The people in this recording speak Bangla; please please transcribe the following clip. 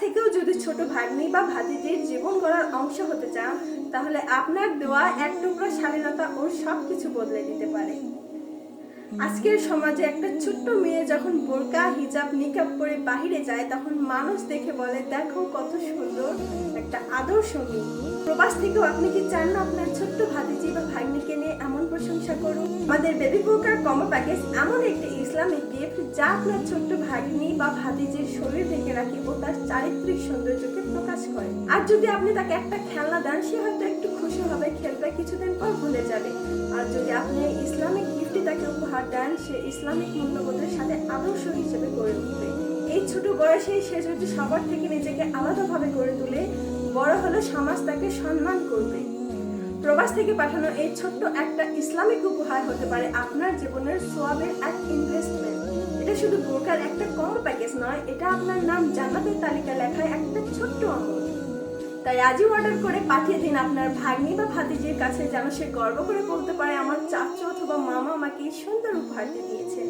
থেকেও যদি ছোট ভাগ্নি বা ভাতিজির জীবন গড়ার অংশ হতে চান, তাহলে আপনার দেওয়া এক টুকরো স্বাধীনতা ওর সব কিছু বদলে দিতে পারে। আজকের সমাজে একটা ছোট্ট মেয়ে যখন বোরকা, হিজাব, নিকাব পরে বাহিরে যায়, তখন মানুষ দেখে বলে, দেখো কত সুন্দর একটা আদর্শ মেয়ে। প্রবাস থেকেও আপনি কি চান না আপনার ছোট্ট ভাতিজি বা ভাগ্নিকে নিয়ে এমন প্রশংসা করুন আমাদের বেবি বোরকার কমো প্যাকেজ এমন একটি ইসলামিক গিফট যা আপনার ছোট্ট ভাগ্নি বা ভাতিজির শরীর থেকে রাখে ও তার চারিত্রিক সৌন্দর্যকে প্রকাশ করে। আর যদি আপনি তাকে একটা খেলনা দেন, সে হয়তো একটু খুশি হবে খেলবে কিছুদিন পর ভুলে যাবে। আর যদি আপনি ইসলামিক গিফটটি তাকে উপহার দেন, সে ইসলামিক মূল্যবোধের সাথে আদর্শ হিসেবে গড়ে উঠবে এই ছোট বয়সে সে যদি সবার থেকে নিজেকে আলাদাভাবে গড়ে তোলে, বড় হলে সমাজ তাকে সম্মান করবে। প্রবাস থেকে পাঠানো এই ছোট্ট একটা ইসলামিক উপহার হতে পারে আপনার জীবনের সোয়াবের এক ইনভেস্টমেন্ট এটা শুধু বোরকার একটা কম প্যাকেজ নয়, এটা আপনার নাম জান্নাতের তালিকা লেখায় একটা ছোট্ট আমল তাই আজই অর্ডার করে পাঠিয়ে দিন আপনার ভাগ্নি বা ভাতিজির কাছে যেন সে গর্ব করে বলতে পারে, আমার চাচু অথবা মামা আমাকে এই সুন্দর উপহারটি দিয়েছে।